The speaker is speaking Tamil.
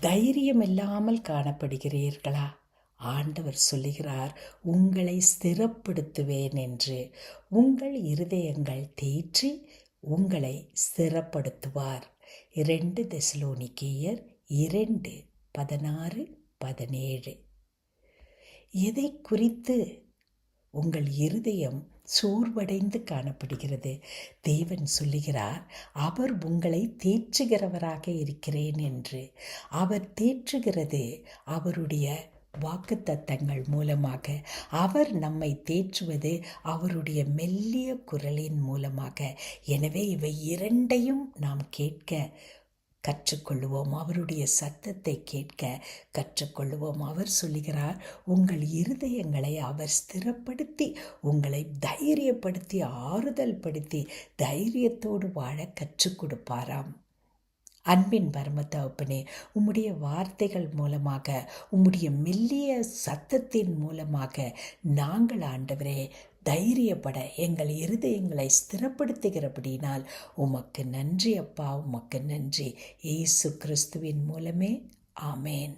தைரியம் இல்லாமல் காணப்படுகிறீர்களா? ஆண்டவர் சொல்லுகிறார் உங்களை ஸ்திரப்படுத்துவேன் என்று. உங்கள் இருதயங்கள் தேற்றி உங்களை ஸ்திரப்படுத்துவார். இரண்டு தெசலோனிக்கேயர் இரண்டு பதினாறு பதினேழு. எதை குறித்து உங்கள் இருதயம் சோர்வடைந்து காணப்படுகிறது. தேவன் சொல்லுகிறார் அவர் உங்களை தேற்றுகிறவராக இருக்கிறேன் என்று. அவர் தேற்றுகிறது அவருடைய வாக்குத்தத்தங்கள் மூலமாக. அவர் நம்மை தேற்றுவது அவருடைய மெல்லிய குரலின் மூலமாக. எனவே இவை இரண்டையும் நாம் கேட்க கற்றுக்கொள்வோம் அவருடைய சத்தத்தை கேட்க கற்றுக்கொள்வோம் அவர் சொல்லுகிறார் உங்கள் இருதயங்களை அவர் ஸ்திரப்படுத்தி உங்களை தைரியப்படுத்தி ஆறுதல் படுத்தி தைரியத்தோடு வாழ கற்றுக் கொடுப்பாராம். அன்பின் பரம தகப்பனே உம்முடைய வார்த்தைகள் மூலமாக உம்முடைய மெல்லிய சத்தத்தின் மூலமாக நாங்கள் ஆண்டவரே தைரியப்பட எங்கள் இருதயங்களை ஸ்திரப்படுத்துகிறபடினால் உமக்கு நன்றி அப்பா உமக்கு நன்றி. ஏசு கிறிஸ்துவின் மூலமே. ஆமேன்.